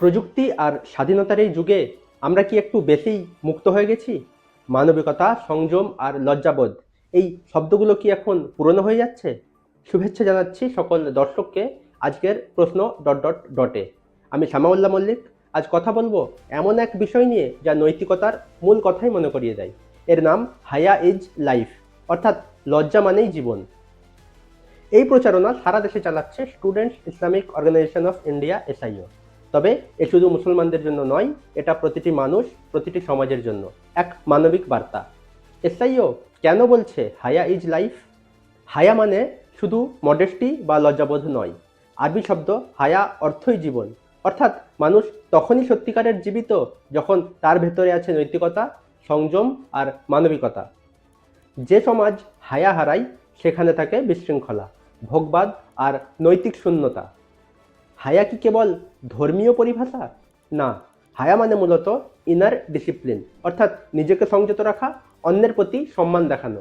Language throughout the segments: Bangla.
প্রযুক্তি আর স্বাধীনতার এই যুগে আমরা কি একটু বেশিই মুক্ত হয়ে গেছি? মানবিকতা, সংযম আর লজ্জাবোধ, এই শব্দগুলো কি এখন পুরনো হয়ে যাচ্ছে? শুভেচ্ছা জানাচ্ছি সকল দর্শককে আজকের প্রশ্ন ডট ডট ডটে আমি শ্যামাউল্লাহ মল্লিক, আজ কথা বলব এমন এক বিষয় নিয়ে যা নৈতিকতার মূল কথাই মনে করিয়ে দেয়। এর নাম হায়া ইজ লাইফ, অর্থাৎ লজ্জা মানেই জীবন। এই প্রচারণা সারা দেশে চালাচ্ছে students Islamic organisation of India, SIO. তবে এ শুধু মুসলমানদের জন্য নয়, এটা প্রতিটি মানুষ, প্রতিটি সমাজের জন্য। এক মানবিক বার্তা। এসআইও কেন বলছে হায়া ইজ লাইফ? হায়া মানে শুধু মডেস্টি বা লজ্জাবোধ নয়। আরবি শব্দ হায়া অর্থই জীবন। অর্থাৎ মানুষ তখনই সত্যিকারের জীবিত যখন তার ভেতরে আছে নৈতিকতা, সংযম আর মানবিকতা। যে সমাজ হায়া হারায়, সেখানে থাকে বিশৃঙ্খলা, ভোগবাদ আর নৈতিক শূন্যতা। হায়া কি কেবল ধর্মীয় পরিভাষা? না, হায়া মানে মূলত ইনার ডিসিপ্লিন অর্থাৎ নিজেকে সংযত রাখা, অন্যের প্রতি সম্মান দেখানো।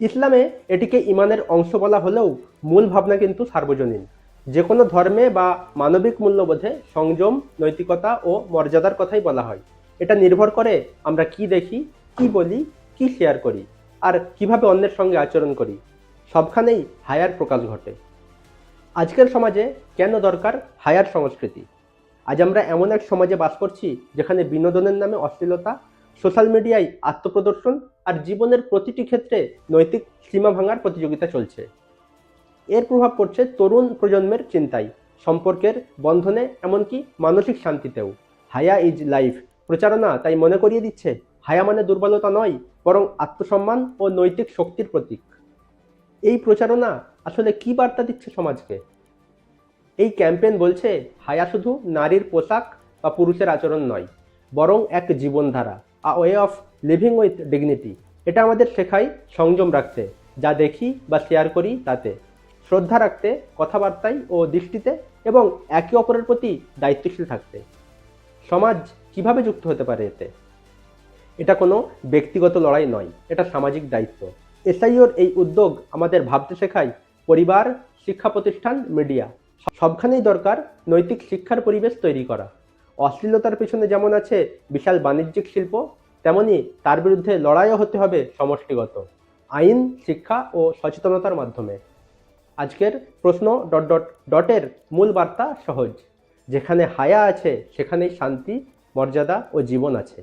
ইসলামে এটিকে ইমানের অংশ বলা হলেও মূল ভাবনা কিন্তু সার্বজনীন। যে কোনো ধর্মে বা মানবিক মূল্যবোধে সংযম, নৈতিকতা ও মর্যাদার কথাই বলা হয়। এটা নির্ভর করে আমরা কি দেখি, কি বলি, কি শেয়ার করি, আর কীভাবে অন্যের সঙ্গে আচরণ করি। সবখানেই হায়ার প্রকাশ ঘটে। আজকের সমাজে কেন দরকার হায়ার সংস্কৃতি? আজ আমরা এমন এক সমাজে বাস করছি যেখানে বিনোদনের নামে অশ্লীলতা, সোশ্যাল মিডিয়ায় আত্মপ্রদর্শন আর জীবনের প্রতিটি ক্ষেত্রে নৈতিক সীমা ভাঙার প্রতিযোগিতা চলছে। এর প্রভাব পড়ছে তরুণ প্রজন্মের চিন্তায়, সম্পর্কের বন্ধনে, এমনকি মানসিক শান্তিতেও। হায়া ইজ লাইফ, প্রচারণা তাই মনে করিয়ে দিচ্ছে, হায়া মানে দুর্বলতা নয়, বরং আত্মসম্মান ও নৈতিক শক্তির প্রতীক। এই প্রচারণা আসলে কি বার্তা দিচ্ছে সমাজকে? এই ক্যাম্পেইন বলছে, হায়া শুধু নারীর পোশাক বা পুরুষের আচরণ নয়, বরং এক জীবনধারা a way of living with dignity এটা আমাদের শেখায় সংযম রাখতে, যা দেখি বা শেয়ার করি তাতে। শ্রদ্ধা রাখতে, কথাবার্তায় ও দৃষ্টিতে, এবং একে অপরের প্রতি দায়িত্বশীল থাকতে। সমাজ কীভাবে যুক্ত হতে পারে এতে? এটা কোনো ব্যক্তিগত লড়াই নয়, এটা সামাজিক দায়িত্ব। এসআইওর এই উদ্যোগ আমাদের ভাবতে শেখায় পরিবার, শিক্ষা প্রতিষ্ঠান মিডিয়া সবখানেই দরকার নৈতিক শিক্ষার পরিবেশ তৈরি করা। অশ্লীলতার পেছনে যেমন আছে বিশাল বাণিজ্যিক শিল্প, তেমনি তার বিরুদ্ধে লড়াইও হতে হবে সমষ্টিগত। আইন, শিক্ষা ও সচেতনতার মাধ্যমে। আজকের প্রশ্ন ডট ডট ডটের মূল বার্তা সহজ। যেখানে হায়া আছে, সেখানেই শান্তি, মর্যাদা ও জীবন আছে।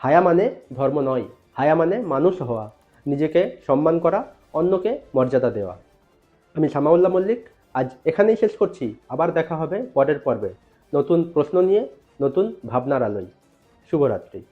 হায়া মানে ধর্ম নয়, হায়া মানে মানুষ হওয়া। নিজেকে সম্মান করা, অন্যকে মর্যাদা দেওয়া। আমি শামাউল্লা মল্লিক, আজ এখানেই শেষ করছি। আবার দেখা হবে পরের পর্বে। নতুন প্রশ্ন নিয়ে, নতুন ভাবনার আলোয়। শুভরাত্রি।